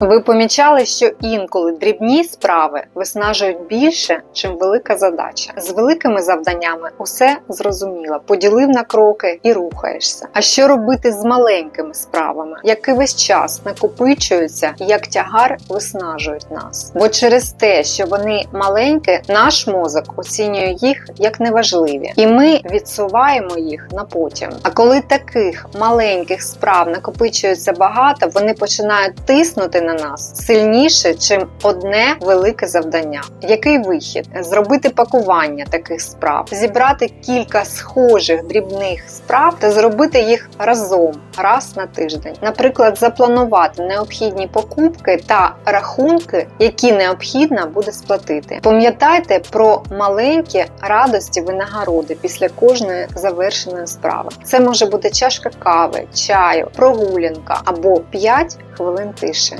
Ви помічали, що інколи дрібні справи виснажують більше, чим велика задача. З великими завданнями усе зрозуміло, поділив на кроки і рухаєшся. А що робити з маленькими справами, які весь час накопичуються, як тягар виснажують нас? Бо через те, що вони маленькі, наш мозок оцінює їх як неважливі, і ми відсуваємо їх на потім. А коли таких маленьких справ накопичується багато, вони починають тиснути на нас сильніше, чим одне велике завдання. Який вихід? Зробити пакування таких справ, зібрати кілька схожих дрібних справ та зробити їх разом раз на тиждень. Наприклад, запланувати необхідні покупки та рахунки, які необхідно буде сплатити. Пам'ятайте про маленькі радості винагороди після кожної завершеної справи. Це може бути чашка кави, чаю, прогулянка або 5 хвилин тиші.